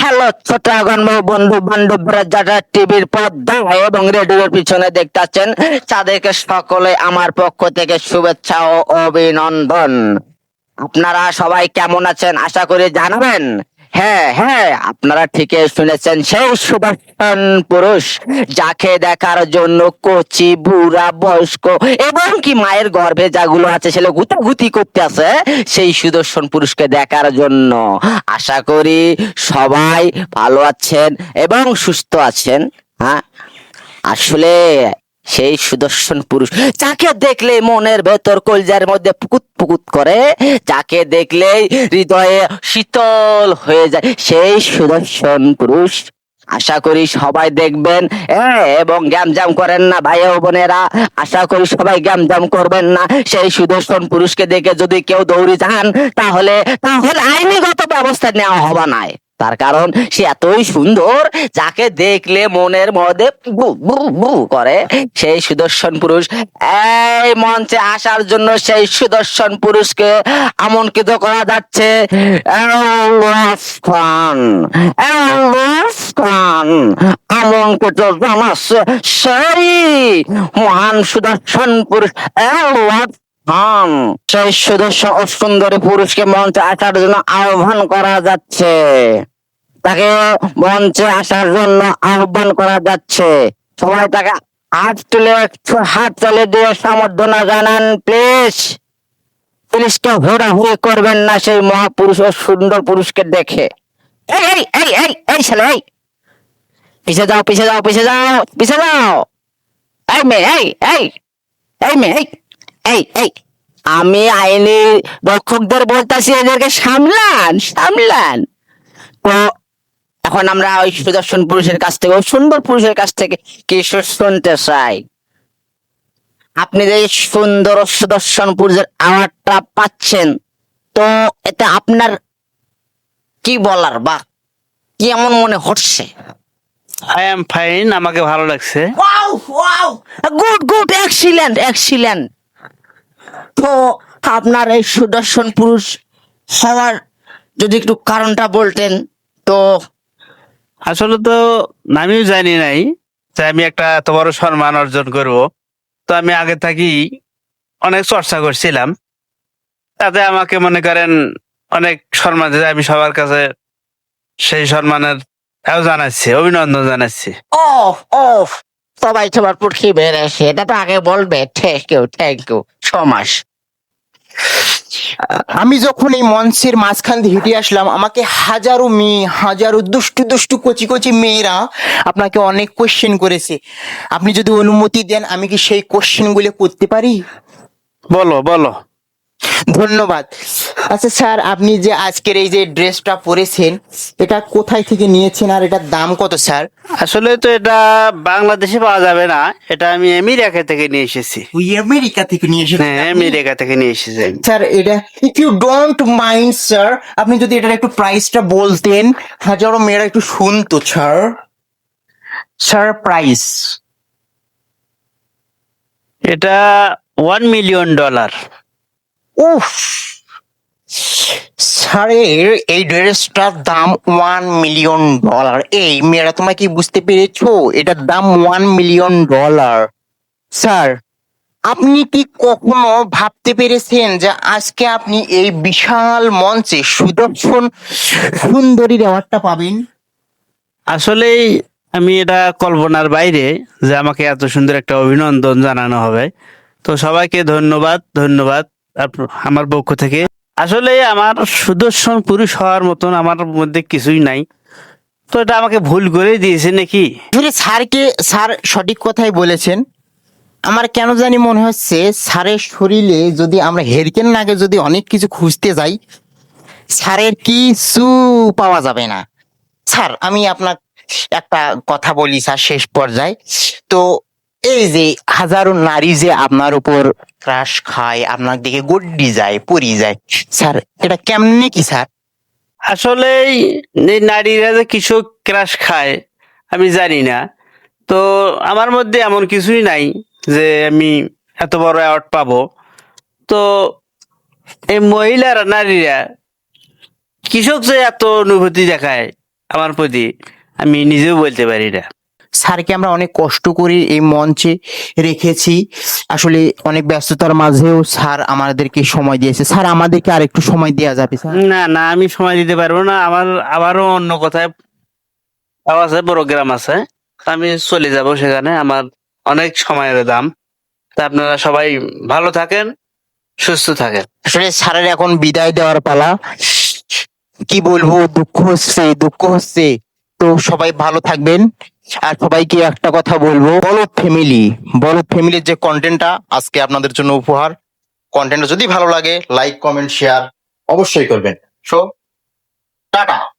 Hello ছোট আগন্ম বন্ধু বান্ধবরা, যারা টিভির পর্দা এবং রেডিওর পিছনে দেখতেছেন, তাদেরকে সকলে আমার পক্ষ থেকে শুভেচ্ছা ও অভিনন্দন। আপনারা সবাই কেমন আছেন? আশা করি জানাবেন। হ্যাঁ হ্যাঁ আপনারা ঠিকই শুনেছেন, সেই সুদর্শন পুরুষ যাকে দেখার জন্য কচি, বুড়া, বয়স্ক এবং কি মায়ের গর্ভে যাগুলো আছে, সেগুলো গুতাগুতি করতে আছে, সেই সুদর্শন পুরুষকে দেখার জন্য। আশা করি সবাই ভালো আছেন এবং সুস্থ আছেন হ্যাঁ? আসলে সেই সুদর্শন পুরুষ, যাকে দেখলে মনের ভেতর কলজার মধ্যে পুকুত পুকুত করে, যাকে দেখলে হৃদয়ে শীতল হয়ে যায়, সেই সুদর্শন পুরুষ। আশা করি সবাই দেখবেন এবং গ্যামজাম করেন না ভাই ও বোনেরা। আশা করি সবাই গ্যামজাম করবেন না। সেই সুদর্শন পুরুষকে দেখে যদি কেউ দৌড়ে যান, তাহলে তাহলে আইনিগত ব্যবস্থা নেওয়া হবে না। তার কারণ সে এতই সুন্দর যাকে দেখলে মনের মধ্যে করে। সেই সুদর্শন পুরুষ এই মঞ্চে আসার জন্য সেই সুদর্শন পুরুষকে আমন্ত্রিত করা যাচ্ছে। আমন্ত্রিত সেই মহান সুদর্শন পুরুষ খান সেই সুদর্শন ও সুন্দরী পুরুষকে মঞ্চে আসার জন্য আহ্বান করা যাচ্ছে। তাকে মঞ্চে আসার জন্য আহ্বান করা যাচ্ছে। সবাই তাকে হাত তুলে হাত তুলে দিয়ে সমর্থনা জানান প্লিজ প্লিজ কেউ ঘোরাঘুরি করবেন না সেই মহাপুরুষ ও সুন্দর পুরুষকে দেখে। এই এই এই এই এই ছেলে, এই। পিছে যাও পিছে যাও পিছে যাও পিছে যাও। এই মেয়ে, এই এই এই মেয়ে, এই। এই এই আমি আইনি রক্ষকদের বলতেছি এদেরকে সামলান সামলান। তো এখন আমরা ওই সুদর্শন পুরুষের কাছ থেকে ওই সুন্দর পুরুষের কাছ থেকে কিছু শুনতে চাই? আপনি যে সুন্দর সুদর্শন পুরুষের আওয়াজটা পাচ্ছেন তো এটা আপনার কি বলার বা কি এমন মনে হচ্ছে? আই এম ফাইন আমাকে ভালো লাগছে। Wow wow good good excellent excellent তো আপনার এই সুদর্শন পুরুষ হওয়ার যদি একটু কারণটা বলতেন তো আসলে তো আমিও জানি নাই যে আমি একটা এত বড় সম্মান অর্জন করব। তো আমি আগে থাকি অনেক চর্চা করছিলাম। তাতে আমাকে মনে করেন অনেক সম্মান আমি সবার কাছে সেই সম্মানের তাও জানাচ্ছি অভিনন্দন জানাচ্ছি। ও ও সবাই সবার পুটকি বেড়েছে এটা তো আগে বলবে। Thank you thank you so মাস আমি যখন এই মঞ্চের মাঝখান দিয়ে হেঁটে আসলাম আমাকে হাজারো মেয়ে হাজারো দুষ্টু দুষ্টু কচি কচি মেয়েরা আপনাকে অনেক কোশ্চেন করেছে। আপনি যদি অনুমতি দেন আমি কি সেই কোশ্চেনগুলো করতে পারি? বলো বলো। ধন্যবাদ। আচ্ছা স্যার আপনি যে আজকের এই যে ড্রেসটা পরেছেন এটা কোথায় থেকে নিয়েছেন আর এটার দাম কত স্যার? আসলে তো এটা বাংলাদেশে পাওয়া যাবে না এটা আমি আমেরিকা থেকে নিয়ে এসেছি। ওই আমেরিকা থেকে নিয়ে এসেছেন? হ্যাঁ আমেরিকা থেকে নিয়ে এসেছি স্যার এটা if you don't mind sir আপনি যদি এটার একটু প্রাইসটা বলতেন হাজারো মেয়েরা একটু শুনতো স্যার স্যার প্রাইস এটা ওয়ান মিলিয়ন ডলার উফ। স্যারের এই ড্রেসটার দাম ওয়ান মিলিয়ন ডলার এই মেয়েরা তোমায় কি বুঝতে পেরেছ? এটার দাম ওয়ান মিলিয়ন ডলার স্যার, আপনি কি কখনো ভাবতে পেরেছেন যে আজকে আপনি এই বিশাল মঞ্চে সুদর্শন সুন্দরীর অ্যাওয়ার্ডটা পাবেন? আসলেই আমি এটা কল্পনার বাইরে যে আমাকে এত সুন্দর একটা অভিনন্দন জানানো হবে। তো সবাইকে ধন্যবাদ ধন্যবাদ। আমার পক্ষ থেকে। আসলে আমার সুদর্শন পুরুষ হওয়ার মতন আমার মধ্যে কিছুই নাই। তো এটা আমাকে ভুল করে দিয়েছে নাকি? স্যারকে স্যার সঠিক কথাই বলেছেন। আমার কেন জানি মনে হচ্ছে স্যারের শরীরে যদি আমরা হেরকেন নাগে যদি অনেক কিছু খুঁজতে যাই, স্যারের কিছু পাওয়া যাবে না। স্যার, আমি আপনার একটা কথা বলি, স্যার, শেষ পর্যায়ে। তো এই যে হাজারো নারী যে আপনার উপর ক্রাশ খায়, আপনার দিকে গড্ডি যায়, পরি যায়, স্যার, এটা কেমনে কি, স্যার? আসলে এই নারীরা যে কিছু ক্রাশ খায়, আমি জানি না। তো আমার মধ্যে এমন কিছুই নাই যে আমি এত বড় অ্যাওয়ার্ড পাবো। তো এই মহিলারা নারীরা কৃষক যে এত অনুভূতি দেখায় আমার প্রতি, আমি নিজেও বলতে পারি না। স্যারকে আমরা অনেক কষ্ট করে এই মঞ্চে রেখেছি। আসলে অনেক ব্যস্ততার মাঝেও স্যার আমাদেরকে সময় দিয়েছে। স্যার আমাদেরকে আর একটু সময় দেওয়া যাবে স্যার? না না আমি সময় দিতে পারব না। আমার আবারও অন্য কোথায় আছে প্রোগ্রাম আছে। আমি চলে যাব সেখানে। আমার অনেক সময়ের দাম। তা আপনারা সবাই ভালো থাকেন সুস্থ থাকেন। আসলে স্যারের এখন বিদায় দেওয়ার পালা। কি বলব দুঃখ হচ্ছে দুঃখ হচ্ছে। তো সবাই ভালো থাকবেন। আর সবাইকে একটা কথা বলব। বলো ফ্যামিলি বলো ফ্যামিলির যে কন্টেন্টটা আজকে আপনাদের জন্য উপহার। কন্টেন্টটা যদি ভালো লাগে লাইক কমেন্ট শেয়ার অবশ্যই করবেন। So tata.